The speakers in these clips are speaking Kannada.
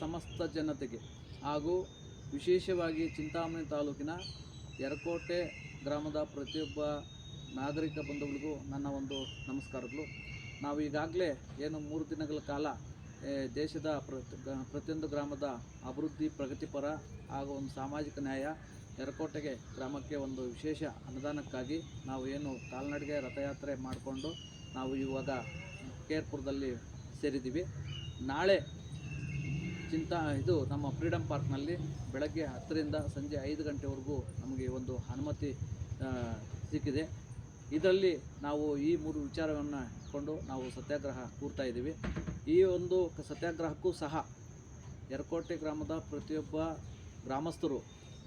ಸಮಸ್ತ ಜನತೆಗೆ ಹಾಗೂ ವಿಶೇಷವಾಗಿ ಚಿಂತಾಮಣಿ ತಾಲೂಕಿನ ಯರಕೋಟೆ ಗ್ರಾಮದ ಪ್ರತಿಯೊಬ್ಬ ನಾಗರಿಕ ಬಂಧುಗಳಿಗೂ ನನ್ನ ಒಂದು ನಮಸ್ಕಾರಗಳು. ನಾವು ಈಗಾಗಲೇ ಏನು ಮೂರು ದಿನಗಳ ಕಾಲ ದೇಶದ ಪ್ರತಿ ಪ್ರತಿಯೊಂದು ಗ್ರಾಮದ ಅಭಿವೃದ್ಧಿ ಪ್ರಗತಿಪರ ಹಾಗೂ ಒಂದು ಸಾಮಾಜಿಕ ನ್ಯಾಯ ಯರಕೋಟೆಗೆ ಗ್ರಾಮಕ್ಕೆ ಒಂದು ವಿಶೇಷ ಅನುದಾನಕ್ಕಾಗಿ ನಾವು ಏನು ಕಾಲ್ನಡಿಗೆ ರಥಯಾತ್ರೆ ಮಾಡಿಕೊಂಡು ನಾವು ಇವಾಗ ಕೇರ್ಪುರದಲ್ಲಿ ಸೇರಿದ್ದೀವಿ. ನಾಳೆ ಚಿಂತಾ ಇದು ನಮ್ಮ ಫ್ರೀಡಮ್ ಪಾರ್ಕ್ನಲ್ಲಿ ಬೆಳಗ್ಗೆ ಹತ್ತರಿಂದ ಸಂಜೆ ಐದು ಗಂಟೆವರೆಗೂ ನಮಗೆ ಒಂದು ಅನುಮತಿ ಸಿಕ್ಕಿದೆ. ಇದರಲ್ಲಿ ನಾವು ಈ ಮೂರು ವಿಚಾರವನ್ನು ಇಟ್ಕೊಂಡು ನಾವು ಸತ್ಯಾಗ್ರಹ ಕೂರ್ತಾ ಇದ್ದೀವಿ. ಈ ಒಂದು ಸತ್ಯಾಗ್ರಹಕ್ಕೂ ಸಹ ಯರಕೋಟೆ ಗ್ರಾಮದ ಪ್ರತಿಯೊಬ್ಬ ಗ್ರಾಮಸ್ಥರು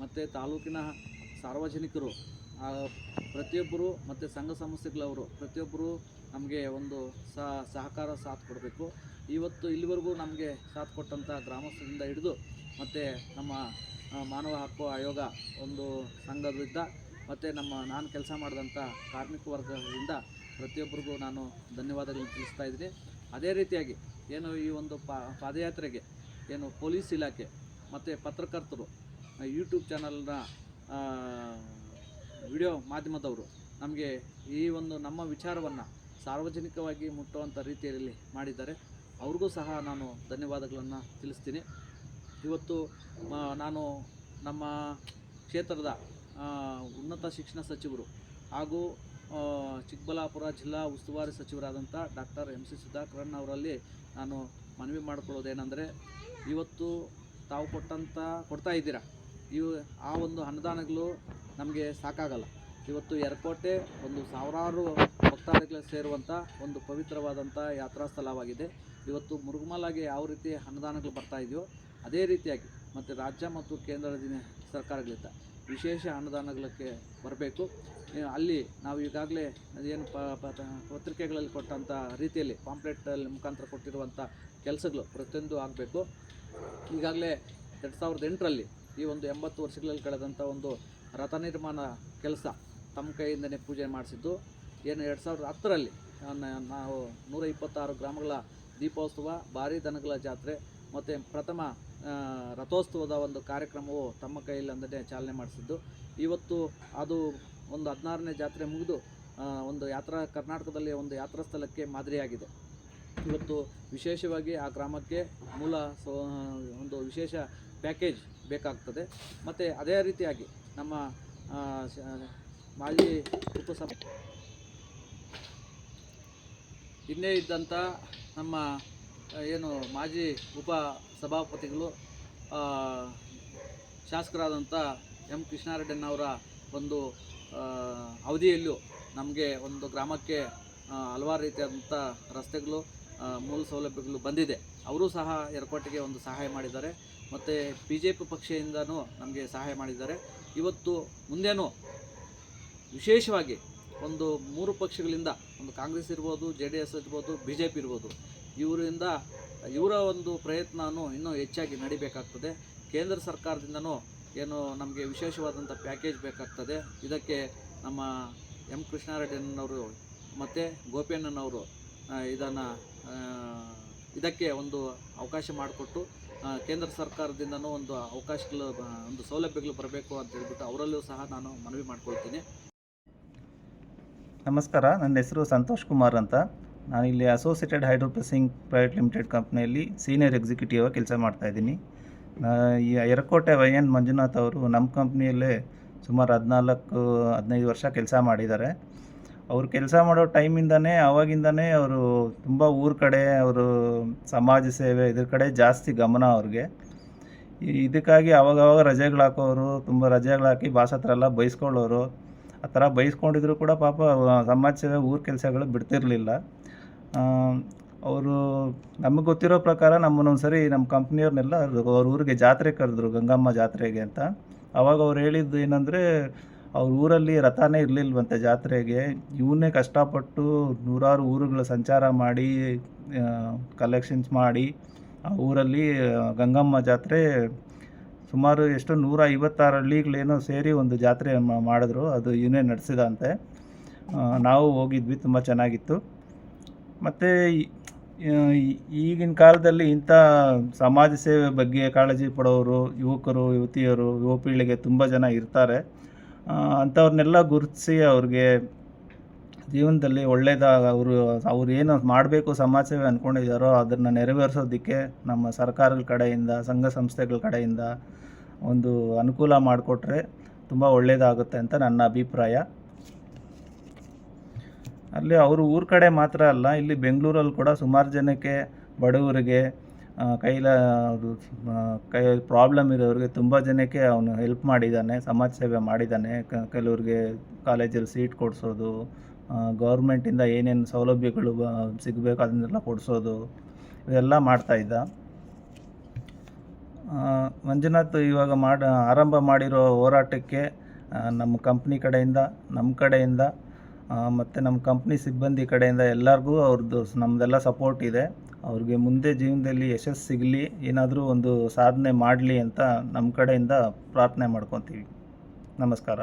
ಮತ್ತು ತಾಲೂಕಿನ ಸಾರ್ವಜನಿಕರು ಪ್ರತಿಯೊಬ್ಬರು ಮತ್ತು ಸಂಘ ಸಂಸ್ಥೆಗಳವರು, ಪ್ರತಿಯೊಬ್ಬರು ನಮಗೆ ಒಂದು ಸಹ ಸಹಕಾರ ಸಾಥ್ ಕೊಡಬೇಕು. ಇವತ್ತು ಇಲ್ಲಿವರೆಗೂ ನಮಗೆ ಸಾಥ್ ಕೊಟ್ಟಂಥ ಗ್ರಾಮಸ್ಥರಿಂದ ಹಿಡಿದು ಮತ್ತು ನಮ್ಮ ಮಾನವ ಹಕ್ಕು ಆಯೋಗ ಒಂದು ಸಂಘದಿಂದ ಮತ್ತು ನಮ್ಮ ನಾನು ಕೆಲಸ ಮಾಡಿದಂಥ ಕಾರ್ಮಿಕ ವರ್ಗದಿಂದ ಪ್ರತಿಯೊಬ್ಬರಿಗೂ ನಾನು ಧನ್ಯವಾದಗಳನ್ನು ತಿಳಿಸ್ತಾ ಇದ್ದೀನಿ. ಅದೇ ರೀತಿಯಾಗಿ ಏನು ಈ ಒಂದು ಪಾದಯಾತ್ರೆಗೆ ಏನು ಪೊಲೀಸ್ ಇಲಾಖೆ ಮತ್ತು ಪತ್ರಕರ್ತರು ಯೂಟ್ಯೂಬ್ ಚಾನಲ್ನ ವಿಡಿಯೋ ಮಾಧ್ಯಮದವರು ನಮಗೆ ಈ ಒಂದು ನಮ್ಮ ವಿಚಾರವನ್ನು ಸಾರ್ವಜನಿಕವಾಗಿ ಮುಟ್ಟುವಂಥ ರೀತಿಯಲ್ಲಿ ಮಾಡಿದ್ದಾರೆ. ಅವ್ರಿಗೂ ಸಹ ನಾನು ಧನ್ಯವಾದಗಳನ್ನು ತಿಳಿಸ್ತೀನಿ. ಇವತ್ತು ನಾನು ನಮ್ಮ ಕ್ಷೇತ್ರದ ಉನ್ನತ ಶಿಕ್ಷಣ ಸಚಿವರು ಹಾಗೂ ಚಿಕ್ಕಬಳ್ಳಾಪುರ ಜಿಲ್ಲಾ ಉಸ್ತುವಾರಿ ಸಚಿವರಾದಂಥ ಡಾಕ್ಟರ್ ಎಂ ಸಿ ಸುಧಾಕರನ್ ಅವರಲ್ಲಿ ನಾನು ಮನವಿ ಮಾಡಿಕೊಳ್ಳೋದೇನೆಂದರೆ, ಇವತ್ತು ತಾವು ಕೊಟ್ಟಂಥ ಕೊಡ್ತಾ ಇದ್ದೀರಾ? ಇವು, ಆ ಒಂದು ಅನುದಾನಗಳು ನಮಗೆ ಸಾಕಾಗಲ್ಲ. ಇವತ್ತು ಎರಕೋಟೆ ಒಂದು ಸಾವಿರಾರು ಭಕ್ತಾದಿಗಳು ಸೇರುವಂಥ ಒಂದು ಪವಿತ್ರವಾದಂಥ ಯಾತ್ರಾ ಸ್ಥಳವಾಗಿದೆ ಇವತ್ತು ಮುರುಗಮಲಾಗೆ ಯಾವ ರೀತಿ ಅನುದಾನಗಳು ಬರ್ತಾ ಇದೆಯೋ ಅದೇ ರೀತಿಯಾಗಿ ಮತ್ತು ರಾಜ್ಯ ಮತ್ತು ಕೇಂದ್ರದ ಸರ್ಕಾರಗಳಿಂದ ವಿಶೇಷ ಅನುದಾನಗಳಕ್ಕೆ ಬರಬೇಕು. ಅಲ್ಲಿ ನಾವು ಈಗಾಗಲೇ ಏನು ಪತ್ರಿಕೆಗಳಲ್ಲಿ ಕೊಟ್ಟಂಥ ರೀತಿಯಲ್ಲಿ ಪಾಂಪ್ಲೆಟ್ ಮುಖಾಂತರ ಕೊಟ್ಟಿರುವಂಥ ಕೆಲಸಗಳು ಪ್ರತಿಯೊಂದು ಆಗಬೇಕು. ಈಗಾಗಲೇ ಎರಡು ಸಾವಿರದ ಎಂಟರಲ್ಲಿ ಈ ಒಂದು ಎಂಬತ್ತು ವರ್ಷಗಳಲ್ಲಿ ಕಳೆದಂಥ ಒಂದು ರಥ ನಿರ್ಮಾಣ ಕೆಲಸ ತಮ್ಮ ಕೈಯಿಂದನೇ ಪೂಜೆ ಮಾಡಿಸಿದ್ದು. ಏನು ಎರಡು ಸಾವಿರದ ಹತ್ತರಲ್ಲಿ ನಾವು ನೂರ ಇಪ್ಪತ್ತಾರು ಗ್ರಾಮಗಳ ದೀಪೋತ್ಸವ, ಭಾರೀ ದನಗಳ ಜಾತ್ರೆ ಮತ್ತು ಪ್ರಥಮ ರಥೋತ್ಸವದ ಒಂದು ಕಾರ್ಯಕ್ರಮವು ತಮ್ಮ ಕೈಯಲ್ಲಿ ಅಂದರೆ ಚಾಲನೆ ಮಾಡಿಸಿದ್ದು. ಇವತ್ತು ಅದು ಒಂದು ಹದಿನಾರನೇ ಜಾತ್ರೆ ಮುಗಿದು ಒಂದು ಯಾತ್ರಾ ಕರ್ನಾಟಕದಲ್ಲಿ ಒಂದು ಯಾತ್ರಾ ಸ್ಥಳಕ್ಕೆ ಮಾದರಿಯಾಗಿದೆ. ಇವತ್ತು ವಿಶೇಷವಾಗಿ ಆ ಗ್ರಾಮಕ್ಕೆ ಮೂಲ ಒಂದು ವಿಶೇಷ ಪ್ಯಾಕೇಜ್ ಬೇಕಾಗ್ತದೆ. ಮತ್ತು ಅದೇ ರೀತಿಯಾಗಿ ನಮ್ಮ ಮಾಜಿ ಉಪಸಭ ಹಿಂದೆ ಇದ್ದಂಥ ನಮ್ಮ ಏನು ಮಾಜಿ ಉಪ ಸಭಾಪತಿಗಳು ಶಾಸಕರಾದಂಥ ಎಂ ಕೃಷ್ಣಾರೆಡ್ಡಿನವರ ಒಂದು ಅವಧಿಯಲ್ಲೂ ನಮಗೆ ಒಂದು ಗ್ರಾಮಕ್ಕೆ ಹಲವಾರು ರೀತಿಯಾದಂಥ ರಸ್ತೆಗಳು ಮೂಲ ಸೌಲಭ್ಯಗಳು ಬಂದಿದೆ. ಅವರು ಸಹ ಏರ್ಪೋರ್ಟಿಗೆ ಒಂದು ಸಹಾಯ ಮಾಡಿದ್ದಾರೆ. ಮತ್ತು ಬಿ ಜೆ ಪಿ ಪಕ್ಷದಿಂದನೂ ನಮಗೆ ಸಹಾಯ ಮಾಡಿದ್ದಾರೆ. ಇವತ್ತು ಮುಂದೇನೂ ವಿಶೇಷವಾಗಿ ಒಂದು ಮೂರು ಪಕ್ಷಗಳಿಂದ, ಒಂದು ಕಾಂಗ್ರೆಸ್ ಇರ್ಬೋದು, ಜೆ ಡಿ ಎಸ್ ಇರ್ಬೋದು, ಬಿ ಜೆ ಪಿ ಇರ್ಬೋದು, ಇವರಿಂದ ಇವರ ಒಂದು ಪ್ರಯತ್ನವೂ ಇನ್ನೂ ಹೆಚ್ಚಾಗಿ ನಡಿಬೇಕಾಗ್ತದೆ. ಕೇಂದ್ರ ಸರ್ಕಾರದಿಂದನೂ ಏನು ನಮಗೆ ವಿಶೇಷವಾದಂಥ ಪ್ಯಾಕೇಜ್ ಬೇಕಾಗ್ತದೆ. ಇದಕ್ಕೆ ನಮ್ಮ ಎಂ ಕೃಷ್ಣಾರೆಡ್ಡಿನವರು ಮತ್ತು ಗೋಪಿಯಣ್ಣನವರು ಇದನ್ನು ಇದಕ್ಕೆ ಒಂದು ಅವಕಾಶ ಮಾಡಿಕೊಟ್ಟು ಕೇಂದ್ರ ಸರ್ಕಾರದಿಂದನೂ ಒಂದು ಅವಕಾಶಗಳು ಒಂದು ಸೌಲಭ್ಯಗಳು ಬರಬೇಕು ಅಂತ ಹೇಳ್ಬಿಟ್ಟು ಅವರಲ್ಲೂ ಸಹ ನಾನು ಮನವಿ ಮಾಡ್ಕೊಳ್ತೀನಿ. ನಮಸ್ಕಾರ, ನನ್ನ ಹೆಸರು ಸಂತೋಷ್ ಕುಮಾರ್ ಅಂತ. ನಾನಿಲ್ಲಿ associated hydro pressing private limited ಕಂಪ್ನಿಯಲ್ಲಿ ಸೀನಿಯರ್ ಎಕ್ಸಿಕ್ಯೂಟಿವ್ ಆಗಿ ಕೆಲಸ ಮಾಡ್ತಾಯಿದ್ದೀನಿ ಈ ಎರಕೋಟೆ ವೈ ಎನ್ ಮಂಜುನಾಥ್ ಅವರು ನಮ್ಮ ಕಂಪ್ನಿಯಲ್ಲೇ ಸುಮಾರು ಹದಿನಾಲ್ಕು, ಹದಿನೈದು ವರ್ಷ ಕೆಲಸ ಮಾಡಿದ್ದಾರೆ. ಅವರು ಕೆಲಸ ಮಾಡೋ ಟೈಮಿಂದನೇ, ಆವಾಗಿಂದನೇ ಅವರು ತುಂಬ ಊರ ಕಡೆ, ಅವರು ಸಮಾಜ ಸೇವೆ ಇದ್ರ ಕಡೆ ಜಾಸ್ತಿ ಗಮನ ಅವ್ರಿಗೆ. ಇದಕ್ಕಾಗಿ ಅವಾಗವಾಗ ರಜೆಗಳು ಹಾಕೋರು, ತುಂಬ ರಜೆಗಳು ಹಾಕಿ ಹತ್ರ ಎಲ್ಲ ಬೈಸ್ಕೊಳ್ಳೋರು ಆ ಥರ ಬೈಸ್ಕೊಂಡಿದ್ರು ಕೂಡ ಪಾಪ ಸಮಾಜ ಸೇವೆ ಊರ ಕೆಲಸಗಳು ಬಿಡ್ತಿರಲಿಲ್ಲ. ಅವರು ನಮಗೆ ಗೊತ್ತಿರೋ ಪ್ರಕಾರ ನಮ್ಮನ್ನೊಂದು ಸರಿ ನಮ್ಮ ಕಂಪ್ನಿಯವ್ರನ್ನೆಲ್ಲ ಅವ್ರ ಊರಿಗೆ ಜಾತ್ರೆ ಕರೆದ್ರು, ಗಂಗಮ್ಮ ಜಾತ್ರೆಗೆ ಅಂತ. ಅವಾಗ ಅವ್ರು ಹೇಳಿದ್ದು ಏನಂದರೆ, ಅವ್ರ ಊರಲ್ಲಿ ರಥನೇ ಇರಲಿಲ್ವಂತೆ ಜಾತ್ರೆಗೆ. ಇವನ್ನೇ ಕಷ್ಟಪಟ್ಟು ನೂರಾರು ಊರುಗಳ ಸಂಚಾರ ಮಾಡಿ ಕಲೆಕ್ಷನ್ಸ್ ಮಾಡಿ, ಆ ಊರಲ್ಲಿ ಗಂಗಮ್ಮ ಜಾತ್ರೆ ಸುಮಾರು ಎಷ್ಟೋ ನೂರ ಐವತ್ತಾರು ಹಳ್ಳಿಗಳೇನೋ ಸೇರಿ ಒಂದು ಜಾತ್ರೆ ಮಾಡಿದ್ರು. ಅದು ಇವನೇ ನಡೆಸಿದಂತೆ ನಾವು ಹೋಗಿದ್ವಿ, ತುಂಬ ಚೆನ್ನಾಗಿತ್ತು. ಮತ್ತು ಈಗಿನ ಕಾಲದಲ್ಲಿ ಇಂಥ ಸಮಾಜ ಸೇವೆ ಬಗ್ಗೆ ಕಾಳಜಿ ಪಡೋರು, ಯುವಕರು, ಯುವತಿಯರು, ಯುವ ಪೀಳಿಗೆ ತುಂಬ ಜನ ಇರ್ತಾರೆ. ಅಂಥವ್ರನ್ನೆಲ್ಲ ಗುರುತಿಸಿ ಅವ್ರಿಗೆ ಜೀವನದಲ್ಲಿ ಒಳ್ಳೆಯದಾಗ ಅವರು, ಅವ್ರು ಏನು ಮಾಡಬೇಕು ಸಮಾಜ ಸೇವೆ ಅಂದ್ಕೊಂಡಿದ್ದಾರೋ ಅದನ್ನು ನೆರವೇರಿಸೋದಕ್ಕೆ ನಮ್ಮ ಸರ್ಕಾರಗಳ ಕಡೆಯಿಂದ, ಸಂಘ ಸಂಸ್ಥೆಗಳ ಕಡೆಯಿಂದ ಒಂದು ಅನುಕೂಲ ಮಾಡಿಕೊಟ್ರೆ ತುಂಬ ಒಳ್ಳೆಯದಾಗುತ್ತೆ ಅಂತ ನನ್ನ ಅಭಿಪ್ರಾಯ. ಅಲ್ಲಿ ಅವರು ಊರ ಕಡೆ ಮಾತ್ರ ಅಲ್ಲ, ಇಲ್ಲಿ ಬೆಂಗಳೂರಲ್ಲಿ ಕೂಡ ಸುಮಾರು ಜನಕ್ಕೆ ಬಡವರಿಗೆ ಕೈಲ ಕೈ ಪ್ರಾಬ್ಲಮ್ ಇರೋರಿಗೆ ತುಂಬ ಜನಕ್ಕೆ ಅವನು ಹೆಲ್ಪ್ ಮಾಡಿದ್ದಾನೆ ಸಮಾಜ ಸೇವೆ ಮಾಡಿದ್ದಾನೆ ಕೆಲವ್ರಿಗೆ ಕಾಲೇಜಲ್ಲಿ ಸೀಟ್ ಕೊಡಿಸೋದು ಗೌರ್ಮೆಂಟಿಂದ ಏನೇನು ಸೌಲಭ್ಯಗಳು ಸಿಗಬೇಕು ಅದನ್ನೆಲ್ಲ ಕೊಡಿಸೋದು ಇವೆಲ್ಲ ಮಾಡ್ತಾಯಿದ್ದ ಮಂಜುನಾಥ್ ಇವಾಗ ಮಾಡ, ಆರಂಭ ಮಾಡಿರೋ ಹೋರಾಟಕ್ಕೆ ನಮ್ಮ ಕಂಪ್ನಿ ಕಡೆಯಿಂದ, ನಮ್ಮ ಕಡೆಯಿಂದ ಮತ್ತು ನಮ್ಮ ಕಂಪ್ನಿ ಸಿಬ್ಬಂದಿ ಕಡೆಯಿಂದ ಎಲ್ಲರಿಗೂ ಅವ್ರದ್ದು ನಮ್ಮದೆಲ್ಲ ಸಪೋರ್ಟ್ ಇದೆ. ಅವ್ರಿಗೆ ಮುಂದೆ ಜೀವನದಲ್ಲಿ ಯಶಸ್ಸು ಸಿಗಲಿ, ಏನಾದರೂ ಒಂದು ಸಾಧನೆ ಮಾಡಲಿ ಅಂತ ನಮ್ಮ ಕಡೆಯಿಂದ ಪ್ರಾರ್ಥನೆ ಮಾಡ್ಕೊತೀವಿ. ನಮಸ್ಕಾರ.